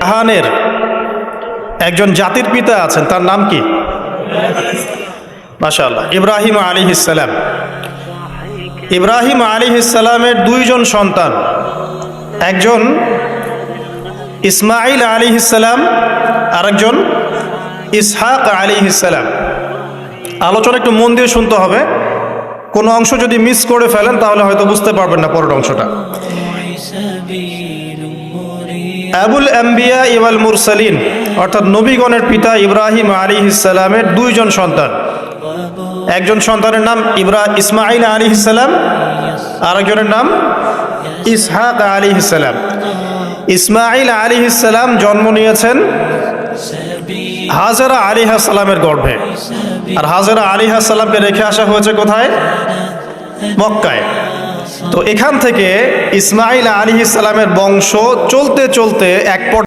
জাহানের একজন জাতির পিতা আছেন, তার নাম কি? মাশাল্লাহ ইব্রাহিম আলী ইসালাম ইব্রাহিম আলী ইসালামের দুইজন সন্তান। একজন ইসমাইল আলী ইসালাম আরেকজন ইসহাক আলী ইসালাম আলোচনা একটু মন দিয়ে শুনতে হবে। কোনো অংশ যদি মিস করে ফেলেন, তাহলে হয়তো বুঝতে পারবেন না পরের অংশটা। আবুল আম্বিয়া ইওয়াল মুরসালিন, অর্থাৎ নবীগণের পিতা ইব্রাহিম আলী ইসালামের দুইজন সন্তান। একজন সন্তানের নাম ইব্রা ইসমাইল আলী ইসালাম আরেকজনের নাম ইসহাক আলী ইসালাম ইসমাইল আলী ইসালাম জন্ম নিয়েছেন হাজারা আলী সালামের গর্ভে। আর হাজারা আলী সালামকে রেখে আসা হয়েছে কোথায়? মক্কায়। তো এখান থেকে ইসমাইল আলী ইসলামের বংশ চলতে চলতে এক